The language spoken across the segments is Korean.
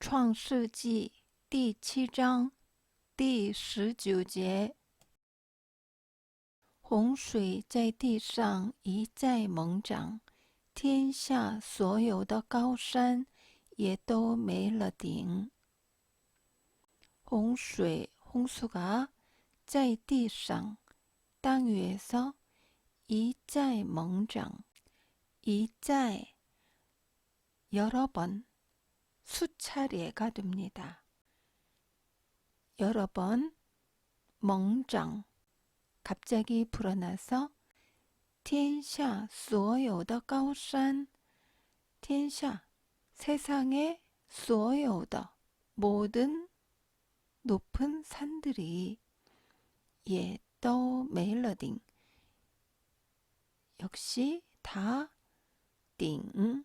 创世纪第七章第十九节：洪水在地上一再猛涨，天下所有的高山也都没了顶。洪水홍수가在地上땅위에서이再猛涨이자여러번 수차례가 됩니다. 여러 번 멍장 갑자기 불어나서 天下 所有的 高山 天下 세상의 所有的 모든 높은 산들이 예또 멜로딩 역시 다띵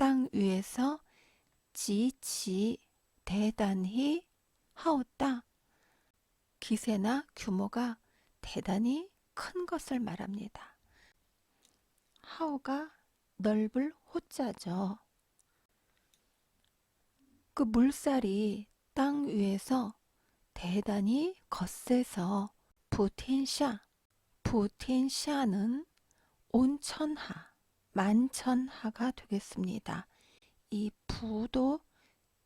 땅 위에서 지치 대단히 하옵다. 기세나 규모가 대단히 큰 것을 말합니다. 하오가 넓을 호자죠. 그 물살이 땅 위에서 대단히 거세서 부텐샤, 부텐샤는 온천하, 만천하가 되겠습니다. 이 부도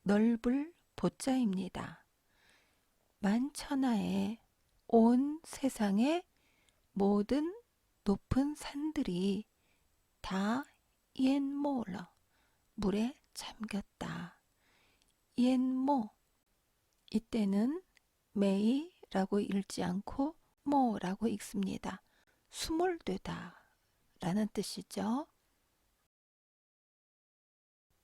넓을 보자입니다. 만천하에 온 세상의 모든 높은 산들이 다 옌모러 물에 잠겼다. 옌모 이때는 메이라고 읽지 않고 모라고 읽습니다. 수몰되다 라는 뜻이죠.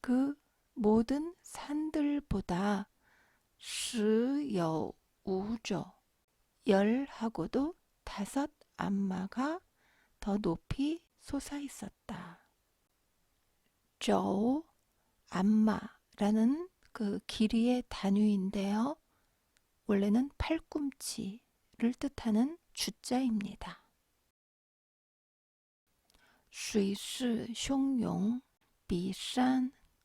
그 모든 산들보다 스여우조 열하고도 다섯 안마가 더 높이 솟아 있었다. 저우 안마라는 그 길이의 단위인데요. 원래는 팔꿈치를 뜻하는 주자입니다. 수이스 숑용 비산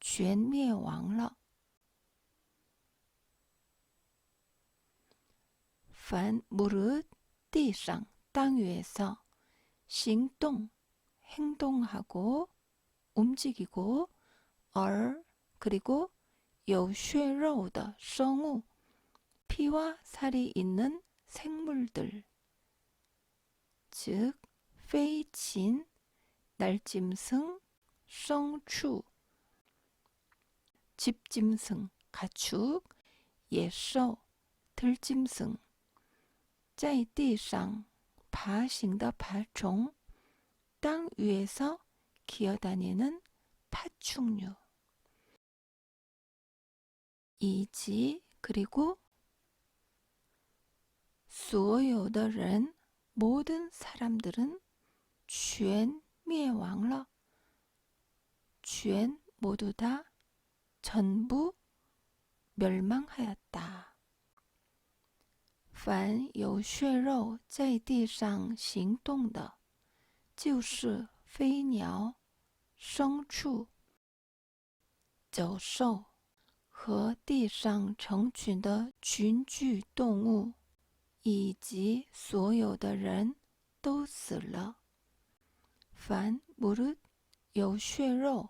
全灭亡了。凡무릇地上땅위에서행동행동하고움직이고얼그리고요血肉的生物피와살이있는생물들즉飞禽 날짐승, 성추 집짐승, 가축, 예兽, 들짐승, 在地上爬行的爬虫, 땅 위에서 기어다니는 파충류. 以及 그리고 所有的人 모든 사람들은 全灭亡了.全 모두 다 전부 멸망하였다. 凡有血肉在地上行动的，就是飞鸟、牲畜、走兽和地上成群的群居动物，以及所有的人都死了。凡무릇有血肉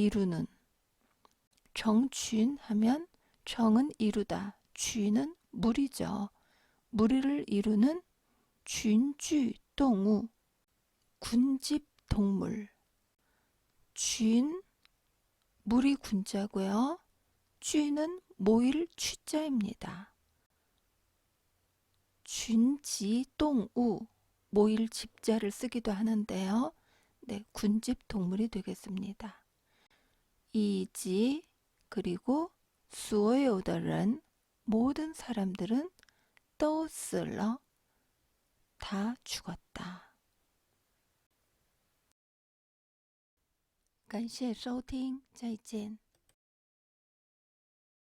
이루는 정群하면 정은 이루다, 쥐는 무리죠. 무리를 이루는 쥔쥐 동우 군집 동물 쥔 무리 군자고요. 쥐는 모일 취자입니다. 쥔지 동우 모일 집자를 쓰기도 하는데요. 네, 군집 동물이 되겠습니다. 이지 그리고 所有的人 모든 사람들은 都死了, 다 죽었다. 感谢收听，再见。